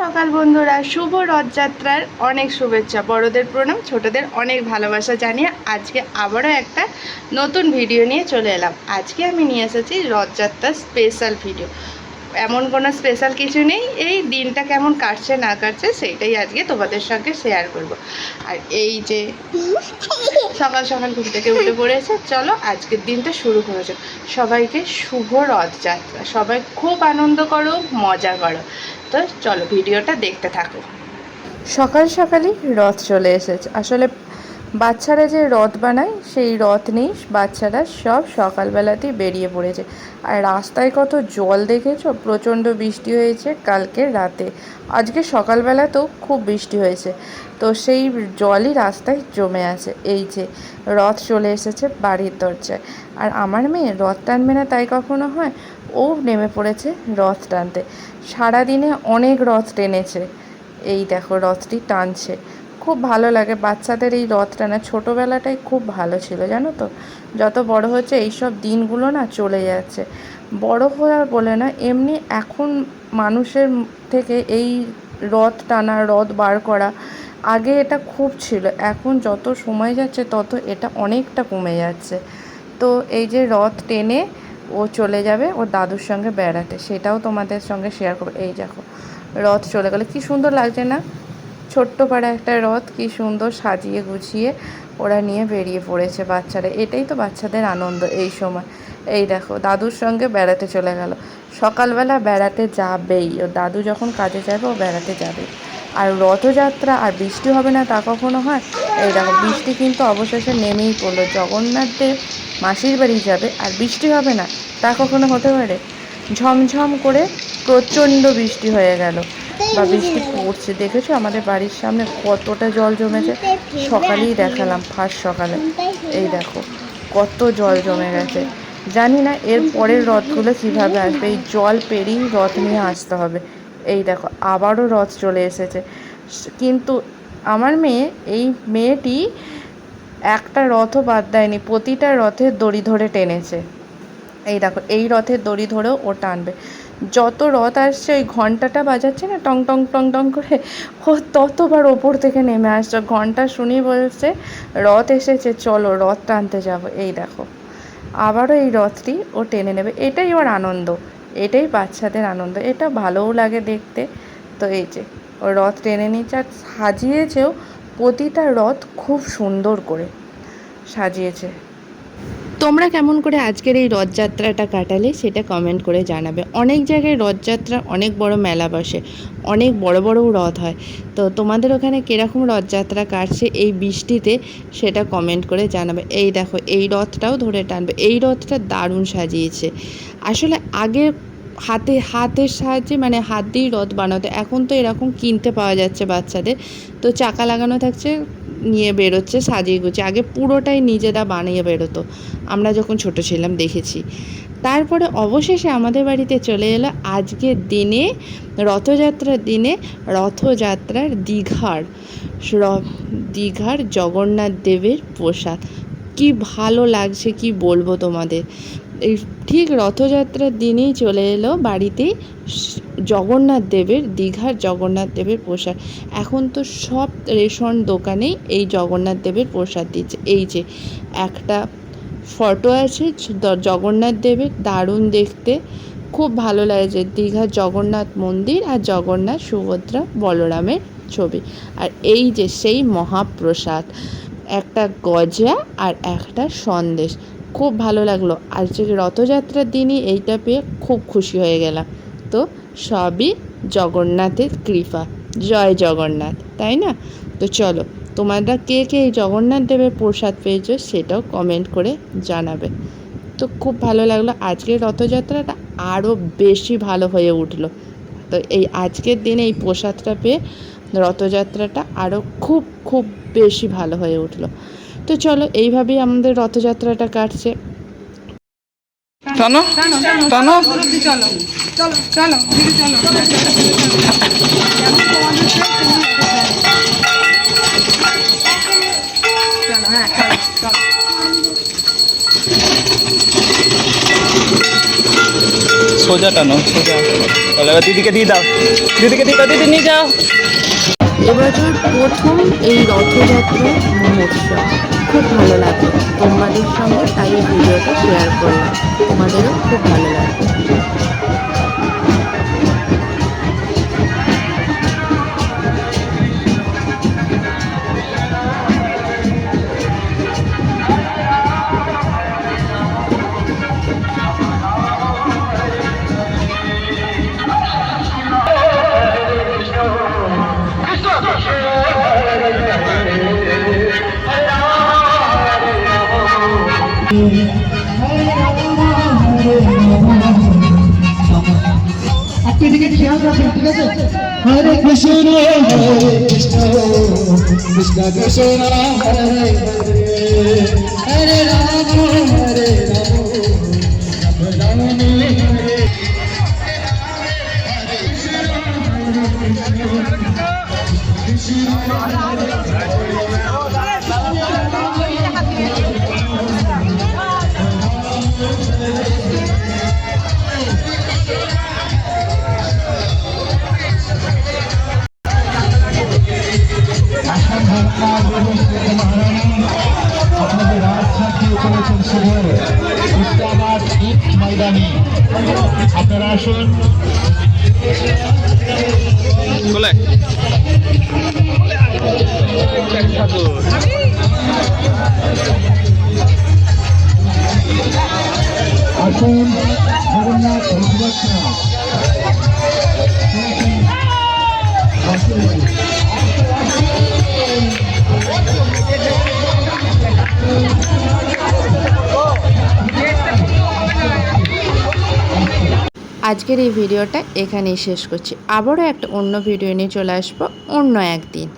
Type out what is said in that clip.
সকাল বন্ধুরা, শুভ রথযাত্রার অনেক শুভেচ্ছা। বড়দের প্রণাম, ছোটদের অনেক ভালোবাসা জানিয়ে আজকে আবারও একটা নতুন ভিডিও নিয়ে চলে এলাম। আজকে আমি নিয়ে এসেছি রথযাত্রার স্পেশাল ভিডিও এমন কোনো স্পেশাল কিছু নেই, এই দিনটা কেমন কাটছে না কাটছে সেইটাই আজকে তোমাদের সঙ্গে শেয়ার করব। আর এই যে সকাল সকাল ঘুম থেকে উঠে পড়েছে, চলো আজকের দিনটা শুরু করেছে সবাইকে শুভ রথযাত্রা। সবাই খুব আনন্দ করো, মজা করো। তো চলো ভিডিওটা দেখতে থাকো। সকাল সকালই রথ চলে এসেছে। আসলে বাচ্চারা যে রথ বানায়, সেই রথ নেই বাচ্চারা সব সকালবেলাতেই বেরিয়ে পড়েছে। আর রাস্তায় কত জল দেখেছ? প্রচণ্ড বৃষ্টি হয়েছে কালকে রাতে। আজকে সকালবেলাতেও খুব বৃষ্টি হয়েছে। তো সেই জলই রাস্তায় জমে আছে। এই যে রথ চলে এসেছে বাড়ির দরজায়। আর আমার মেয়ে রথ টানবে না তাই কখনো হয়? ও নেমে পড়েছে রথ টানতে। সারাদিনে অনেক রথ টেনেছে। এই দেখো রথটি টানছে। খুব ভালো লাগে, বাচ্চাদের এই রথ টানা ছোটোবেলাটাই খুব ভালো ছিল, জানো তো? যত বড় হচ্ছে এইসব দিনগুলো না চলে যাচ্ছে। বড় হওয়ার বলে না, এমনি এখন মানুষের থেকে এই রথ টানা, রথ বার করা, আগে এটা খুব ছিল। এখন যত সময় যাচ্ছে তত এটা অনেকটা কমে যাচ্ছে। তো এই যে রথ টেনে ও চলে যাবে, ওর দাদুর সঙ্গে বেড়াতে। সেটাও তোমাদের সঙ্গে শেয়ার করব। এই দেখো, রথ চলে গেলে। কি সুন্দর লাগছে না? ছোট্ট পাড়া একটা রথ, কি সুন্দর সাজিয়ে গুছিয়ে ওরা নিয়ে বেরিয়ে পড়েছে বাচ্চারা। এটাই তো বাচ্চাদের আনন্দ এই সময়। এই দেখো, দাদুর সঙ্গে বেড়াতে চলে গেল। সকালবেলা বেড়াতে যাবেই। ও দাদু যখন কাজে যাবে, ও বেড়াতে যাবে আর রথযাত্রা আর বৃষ্টি হবে না তা কখনো হয়? এই দেখো, বৃষ্টি কিন্তু অবশেষে নেমেই পড়ল। জগন্নাথ দেব মাসির বাড়ি যাবে, আর বৃষ্টি হবে না তা কখনো হতে পারে? ঝমঝম করে প্রচণ্ড বৃষ্টি হয়ে গেল। বা বৃষ্টি পড়ছে, দেখেছ? আমাদের বাড়ির সামনে কতটা জল জমেছে? সকালেই দেখালাম, ফার্স্ট সকালে। এই দেখো, কত জল জমে গেছে। জানি না এর পরের রথগুলো কীভাবে আসবে। এই জল পেরিয়ে রথ নিয়ে আসতে হবে। এই দেখো, আবারও রথ চলে এসেছে। কিন্তু আমার মেয়ে, এই মেয়েটি একটা রথও বাদ দেয়নি, প্রতিটা রথের দড়ি ধরে টেনেছে। এই দেখো, এই রথের দড়ি ধরেও ও টানবে। যত রথ আসছে, ওই ঘন্টাটা বাজাচ্ছে না, টং টং টং টং করে ও ততবার ওপর থেকে নেমে আসছে। ঘণ্টা শুনি বলছে, রথ এসেছে, চলো রথ টানতে যাব। এই দেখো, আবারও এই রথটি ও টেনে নেবে। এটাই ওর আনন্দ। এটাই বাচ্চাদের আনন্দ। এটা ভালোও লাগে দেখতে। তো এই যে রথ টেনে নিচ্ছে আর সাজিয়েছেও প্রতিটা রথ খুব সুন্দর করে সাজিয়েছে। তোমরা কেমন করে আজকের এই রথযাত্রাটা কাটালে সেটা কমেন্ট করে জানাবে। অনেক জায়গায় রথযাত্রা অনেক বড় মেলা বসে, অনেক বড় বড়ও রথ হয়। তো তোমাদের ওখানে কীরকম রথযাত্রা কাটছে এই বৃষ্টিতে সেটা কমেন্ট করে জানাবে। এই দেখো, এই রথটাও ধরে টানবে। এই রথটা দারুণ সাজিয়েছে। আসলে আগে হাতে, হাতের সাহায্যে মানে হাত দিয়েই রথ বানাতো। এখন তো এরকম কিনতে পাওয়া যাচ্ছে বাচ্চাদের। তো চাকা লাগানো থাকছে, নিয়ে বেরোচ্ছে, সাজিয়ে গুছিয়ে। আগে পুরোটাই নিজেরা বানিয়ে বেরোতো। আমরা যখন ছোট ছিলাম, দেখেছি। তারপরে অবশেষে আমাদের বাড়িতে চলে এলো আজকের দিনে, রথযাত্রার দিনে রথযাত্রার দীঘার দীঘার জগন্নাথ দেবের প্রসাদ। কি ভালো লাগছে, কি বলব তোমাদের? এই ঠিক রথযাত্রার দিনেই চলে এলো বাড়িতে জগন্নাথ দেবের, দীঘার জগন্নাথ দেবের প্রসাদ। এখন তো সব রেশন দোকানেই এই জগন্নাথ দেবের প্রসাদ দিচ্ছে। এই যে একটা ফটো আছে জগন্নাথ দেবের, দারুণ দেখতে। খুব ভালো লাগছে দীঘার জগন্নাথ মন্দির আর জগন্নাথ সুভদ্রা বলরামের ছবি। আর এই যে সেই মহাপ্রসাদ, একটা গজা আর একটা সন্দেশ। খুব ভালো লাগল। আজকে রথযাত্রার দিনই এইটা পেয়ে খুব খুশি হয়ে গেলাম। তো সবই জগন্নাথের কৃপা। জয় জগন্নাথ, তাই না? তো চলো, তোমরা কে কে এই জগন্নাথ দেবের প্রসাদ পেয়েছ সেটাও কমেন্ট করে জানাবে। তো খুব ভালো লাগল, আজকের রথযাত্রাটা আরও বেশি ভালো হয়ে উঠল। তো এই আজকের দিনে এই প্রসাদটা পেয়ে রথযাত্রাটা আরও খুব খুব বেশি ভালো হয়ে উঠল। তো চলো, এইভাবেই আমাদের রথযাত্রাটা কাটছে। টানো সোজা টানো, সোজা। দিদিকে দিয়ে দাও। দিদিকে দিয়ে দাও, দিদি নিয়ে যাও। এবছর প্রথম এই রথযাত্রা মহোৎসব। খুব ভালো লাগল। তোমাদের সঙ্গে তাই ভিডিওটা শেয়ার করলাম। তোমাদেরও খুব ভালো লাগবে আপনি দিকে খেয়াল রাখবেন ঠিক আছে? হরে কৃষ্ণ কৃষ্ণ কৃষ্ণ কৃষ্ণ হরে হরে হরে রাম, হরে আপনাদের দিয়ে চলেছেন শুভ ইসলামাবাদ ঈদ ময়দানে আপনারা আসুন কোলে আসুন জগন্নাথ আজকের এই ভিডিওটা এখানেই শেষ করছি। আবারও একটা অন্য ভিডিও নিয়ে চলে আসব অন্য একদিন।